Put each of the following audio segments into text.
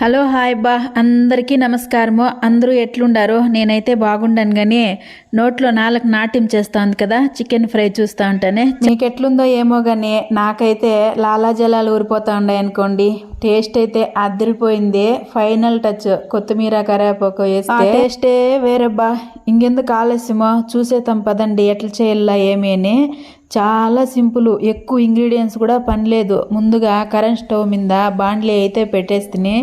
Hello hi బా అందరికీ నమస్కారము. అందరూ ఎట్లుండారో? నేనైతే బాగుండాను కానీ నోట్లో నాలుగు నాట్యం చేస్తాంది కదా చికెన్ ఫ్రై చూస్తూ ఉంటానే. మీకు ఎట్లుందో ఏమో కానీ నాకైతే లాలాజలాలు ఊరిపోతూ ఉన్నాయి అనుకోండి టేస్ట్ అయితే అదిరిపోయింది. Final touch. కొత్తిమీర కరేపాకు వేస్తే. టేస్టే వేరేబ్బా. ఇంకెందుకు ఆలస్యమో? చూసేతాం పదండి ఎట్లా చేయాలా ఏమి అని. చాలా సింపుల్. ఎక్కువ ఇంగ్రీడియంట్స్ కూడా పని లేదు. ముందుగా కరెంట్ స్టవ్ మీద బాండ్లీ అయితే పెట్టేస్తుని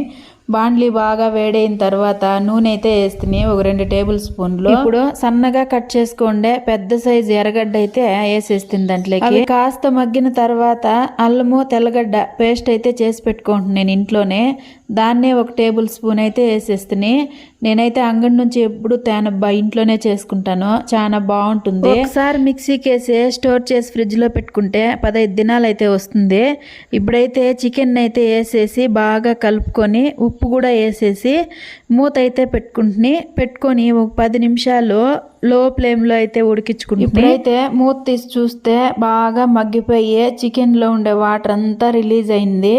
బాండ్లీ బాగా వేడైన తర్వాత నూనె అయితే వేస్తుని ఒక రెండు టేబుల్ స్పూన్లు. ఇప్పుడు సన్నగా కట్ చేసుకోండి పెద్ద సైజు ఎర్రగడ్డ అయితే వేసేస్తుంది దాంట్లోకి. కాస్త మగ్గిన తర్వాత అల్లము తెల్లగడ్డ పేస్ట్ అయితే చేసి పెట్టుకుంటున్నాను నేను ఇంట్లోనే. దాన్నే ఒక టేబుల్ స్పూన్ అయితే వేసేస్తుని నేనైతే అంగడి నుంచి ఎప్పుడు తేనబ్బా ఇంట్లోనే చేసుకుంటాను. చాలా బాగుంటుంది. ఒకసారి మిక్సీకి వేసి స్టోర్ చేసి ఫ్రిడ్జ్లో పెట్టుకుంటే పదహైదు దినాలు అయితే వస్తుంది. ఇప్పుడైతే చికెన్ అయితే వేసేసి బాగా కలుపుకొని ఉప్పు కూడా వేసేసి మూత అయితే పెట్టుకుంటుని పెట్టుకొని ఒక పది నిమిషాలు లో ఫ్లేమ్లో అయితే ఉడికించుకుంటుంది ఇప్పుడైతే మూత తీసి చూస్తే బాగా మగ్గిపోయి చికెన్లో ఉండే వాటర్ అంతా రిలీజ్ అయింది.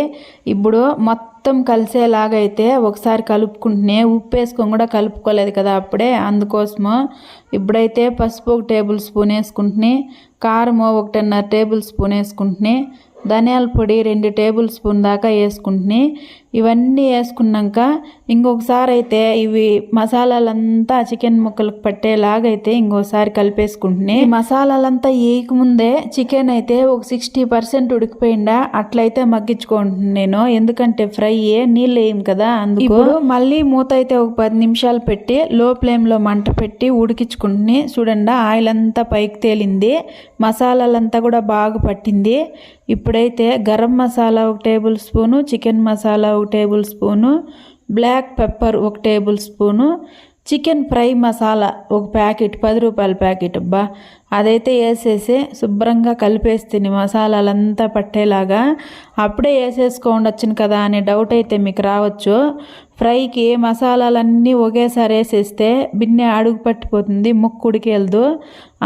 ఇప్పుడు మొత్తం మొత్తం కలిసేలాగైతే ఒకసారి కలుపుకుంటునే ఉప్పు వేసుకొని కూడా కలుపుకోలేదు కదా అప్పుడే. అందుకోసము ఇప్పుడైతే పసుపు ఒక టేబుల్ స్పూన్ వేసుకుంటుని కారము ఒకటిన్నర టేబుల్ స్పూన్ వేసుకుంటుని ధనియాల పొడి రెండు టేబుల్ స్పూన్ దాకా వేసుకుంటుని ఇవన్నీ వేసుకున్నాక ఇంకొకసారి అయితే ఇవి మసాలాలంతా చికెన్ ముక్కలకు పట్టేలాగైతే ఇంకోసారి కలిపేసుకుంటుని మసాలాలంతా వేయకముందే చికెన్ అయితే ఒక సిక్స్టీ పర్సెంట్ ఉడికిపోయిందా? అట్లయితే మగ్గించుకుంటున్నాను నేను. ఎందుకంటే ఫ్రై నీళ్ళు వేయం కదా. అందుకు మళ్ళీ మూత అయితే ఒక పది నిమిషాలు పెట్టి లో ఫ్లేమ్లో మంట పెట్టి ఉడికించుకుంటుని చూడండి ఆయిల్ అంతా పైకి తేలింది. మసాలాలంతా కూడా బాగా పట్టింది. ఇప్పుడైతే గరం మసాలా ఒక టేబుల్ స్పూను చికెన్ మసాలా ఒక టేబుల్ స్పూను బ్లాక్ పెప్పర్ ఒక table spoon chicken fry masala ఒక ప్యాకెట్ పది రూపాయల ప్యాకెట్. అబ్బా అదైతే వేసేసి శుభ్రంగా కలిపేస్తుంది మసాలాలంతా పట్టేలాగా అప్పుడే వేసేసుకోండి వచ్చింది కదా అనే డౌట్ అయితే మీకు రావచ్చు. ఫ్రైకి మసాలాలన్నీ ఒకేసారి వేసేస్తే బిన్నె అడుగు పట్టిపోతుంది ముక్కు అందుకోసమో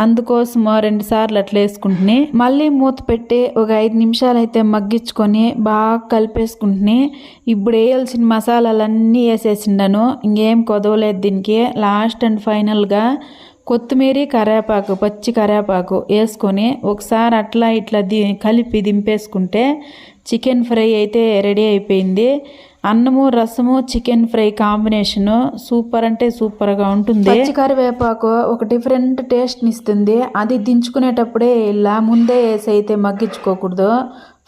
అందుకోసం రెండు సార్లు అట్లా వేసుకుంటుని మళ్ళీ మూత పెట్టి ఒక ఐదు నిమిషాలు అయితే మగ్గించుకొని బాగా కలిపేసుకుంటుని ఇప్పుడు వేయాల్సిన మసాలాలన్నీ వేసేసిండను. ఇంకేం కొదవలేదు దీనికి. లాస్ట్ అండ్ ఫైనల్గా కొత్తిమీర కరేపాకు పచ్చి కరివేపాకు వేసుకొని ఒకసారి అట్లా ఇట్లా ది కలిపి దింపేసుకుంటే చికెన్ ఫ్రై అయితే రెడీ అయిపోయింది. అన్నము రసము చికెన్ ఫ్రై కాంబినేషన్ సూపర్ అంటే సూపర్గా ఉంటుంది. పచ్చికారి కరివేపాకు ఒక డిఫరెంట్ టేస్ట్ని ఇస్తుంది. అది దించుకునేటప్పుడే ఇలా ముందే వేసి అయితే మగ్గించుకోకూడదు.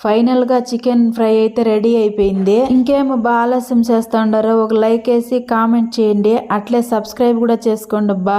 ఫైనల్గా చికెన్ ఫ్రై అయితే రెడీ అయిపోయింది. ఇంకేమో బాగా ఆలస్యం చేస్తా ఉండారు ఒక లైక్ వేసి కామెంట్ చేయండి. అట్లే సబ్స్క్రైబ్ కూడా చేసుకోండి అబ్బా